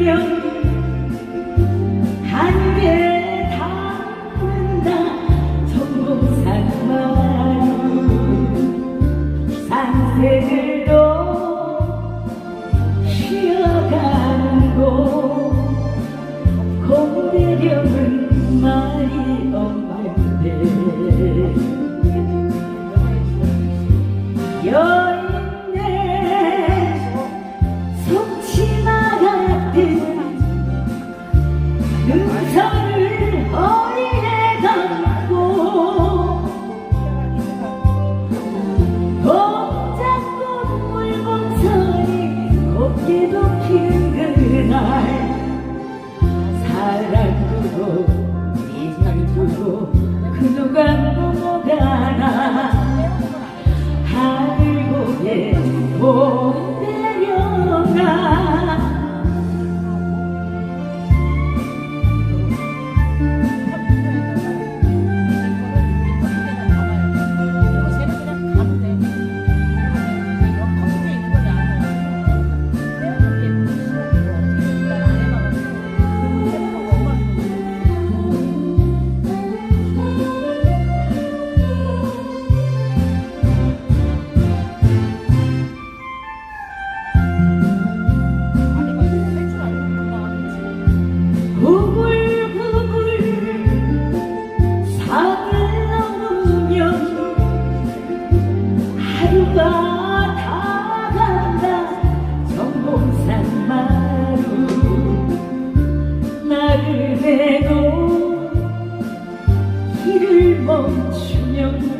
이르면 하늘에 닿는다. 전국산 마루 산새들도 쉬어가는 곳 공대령은 말이 없는데. 여 Oh, 나를 내도 길을 멈추면